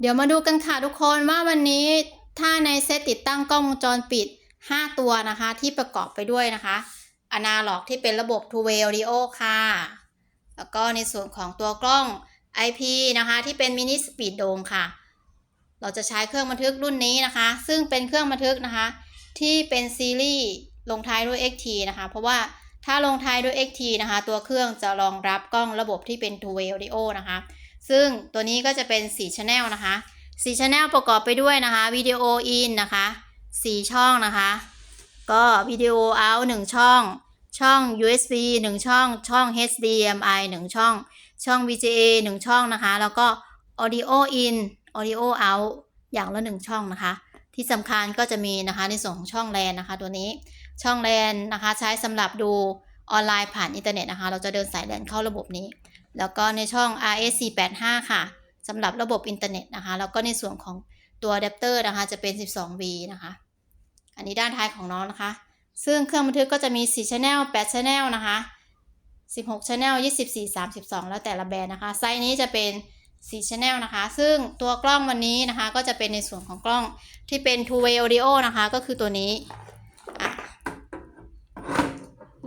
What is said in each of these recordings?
เดี๋ยวมาดูกันค่ะทุกคนว่าวันนี้ถ้าในเซตติดตั้งกล้องวงจรปิด 5 ตัวนะคะ ที่ประกอบไปด้วยนะคะอนาล็อกที่เป็นระบบ Two Way Audio ค่ะ แล้วก็ในส่วนของตัวกล้อง IP นะคะ ที่เป็นมินิสปีดโดมค่ะ เราจะใช้เครื่องบันทึกรุ่นนี้นะคะ ซึ่งเป็นเครื่องบันทึกนะคะ ที่เป็นซีรีส์ลงท้ายด้วย XT นะคะ เพราะว่าถ้าลงท้ายด้วย XT นะคะ ตัวเครื่องจะรองรับกล้องระบบที่เป็น Two Way Audio นะคะ ซึ่งตัวนี้ก็จะเป็น4 Channel นะคะ4 Channel ประกอบไปด้วยนะคะวิดีโอ in นนะคะ4 ช่องนะคะ ก็วิดีโอ out 1ช่อง ช่อง USB 1 ช่อง ช่อง HDMI 1 ช่อง ช่อง VGA 1 ช่องนะคะ แล้วก็ Audio in Audio out อย่างละ 1 ช่องนะคะ ที่สำคัญก็จะมีนะคะในส่วนของช่องแลนนะคะ ตัวนี้ช่องแลนนะคะ ใช้สำหรับดูออนไลน์ผ่านอินเทอร์เน็ตนะคะ เราจะเดินสายแลนเข้าระบบนี้ แล้วก็ในช่อง RS485 ค่ะสำหรับระบบอินเทอร์เน็ตนะคะ แล้วก็ในส่วนของตัวอะแดปเตอร์นะคะ จะเป็น 12V นะคะ อันนี้ด้านท้ายของน้องนะคะ ซึ่งเครื่องบันทึกก็จะมี 4 Channel 8 Channel นะคะ 16 Channel 24 32 แล้วแต่ละแบรนด์นะคะ ไซส์นี้จะเป็น 4 Channel นะคะ ซึ่งตัวกล้องวันนี้นะคะ ก็จะเป็นในส่วนของกล้องที่เป็น Two Way Audio นะคะ ก็คือตัวนี้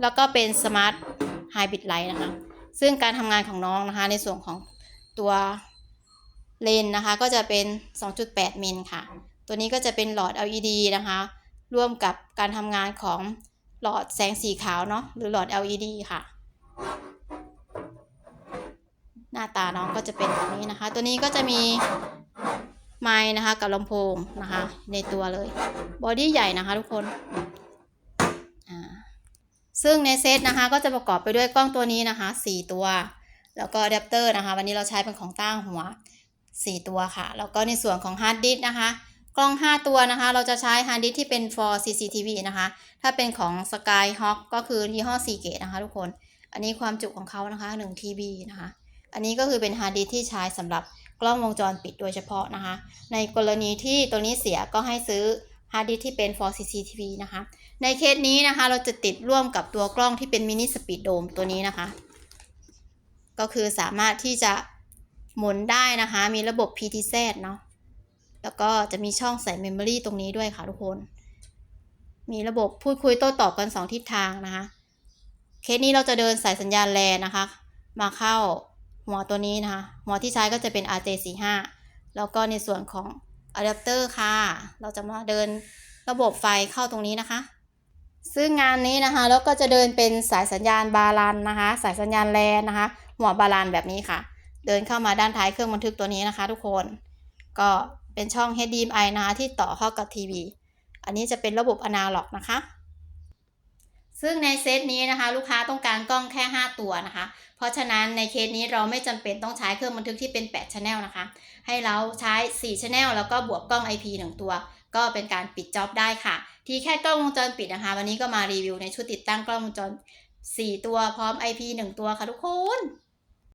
แล้วก็เป็น Smart Hybrid Light นะคะ ซึ่งการทำงานของน้องนะคะ ในส่วนของตัวเลนนะคะ ก็จะเป็น 2.8 มิลค่ะ ตัวนี้ก็จะเป็นหลอด LED นะคะ ร่วมกับการทำงานของหลอดแสงสีขาวเนาะหรือหลอด LED ค่ะ หน้าตาน้องก็จะเป็นแบบนี้นะคะ ตัวนี้ก็จะมีไม้นะคะกับลำโพงนะคะ ในตัวเลย บอดี้ใหญ่นะคะทุกคน ซึ่งในเซตนะคะก็จะประกอบไปด้วยกล้องตัวนี้นะคะ 4 ตัว แล้วก็อะแดปเตอร์นะคะ วันนี้เราใช้เป็นของตั้งหัว 4 ตัวค่ะ แล้วก็ในส่วนของฮาร์ดดิสนะคะ กล้อง 5 ตัวนะคะ เราจะใช้ฮาร์ดดิสที่เป็น for CCTV นะคะ ถ้าเป็นของ Skyhawk ก็คือยี่ห้อ Seagate นะคะทุกคน อันนี้ความจุของเขานะคะ1 TB นะคะ อันนี้ก็คือเป็นฮาร์ดดิสที่ใช้สำหรับกล้องวงจรปิดโดยเฉพาะนะคะ ในกรณีที่ตัวนี้เสียก็ให้ซื้อ ฮาร์ดดิสที่เป็น for CCTV นะคะ ในเคสนี้นะคะ เราจะติดร่วมกับตัวกล้องที่เป็นมินิสปีดโดมตัวนี้นะคะ ก็คือสามารถที่จะหมุนได้นะคะ มีระบบ PTZ เนาะ แล้วก็จะมีช่องใส่เมมโมรีตรงนี้ด้วยค่ะทุกคน มีระบบพูดคุยโต้ตอบกัน 2 ทิศทางนะคะ เคสนี้เราจะเดินสายสัญญาณแลนนะคะ มาเข้าหัวตัวนี้นะคะ หัวที่ใช้ก็จะเป็น RJ45 แล้วก็ในส่วนของ อะแดปเตอร์ค่ะ เราจะมาเดินระบบไฟเข้าตรงนี้นะคะ ซึ่งงานนี้นะคะแล้วก็จะเดินเป็นสายสัญญาณบาลานนะคะ สายสัญญาณแลนนะคะ หัวบาลานแบบนี้ค่ะ เดินเข้ามาด้านท้ายเครื่องบันทึกตัวนี้นะคะ ทุกคน ก็เป็นช่อง HDMI นะคะที่ต่อเข้ากับทีวี อันนี้จะเป็นระบบอนาล็อกนะคะ ซึ่งในเซตนี้นะคะ ลูกค้าต้องการกล้องแค่ 5 ตัวนะคะ เพราะฉะนั้นในเคสนี้เราไม่จำเป็นต้องใช้เครื่องบันทึกที่เป็น8 Channel นะคะ ให้เราใช้ 4 Channel แล้วก็บวกกล้อง IP 1 ตัว ก็เป็นการปิดจ็อบได้ค่ะ ที่แค่กล้องวงจรปิดนะคะ วันนี้ก็มารีวิวในชุดติดตั้งกล้องวงจร 4 ตัวพร้อม IP 1 ตัวค่ะทุกคน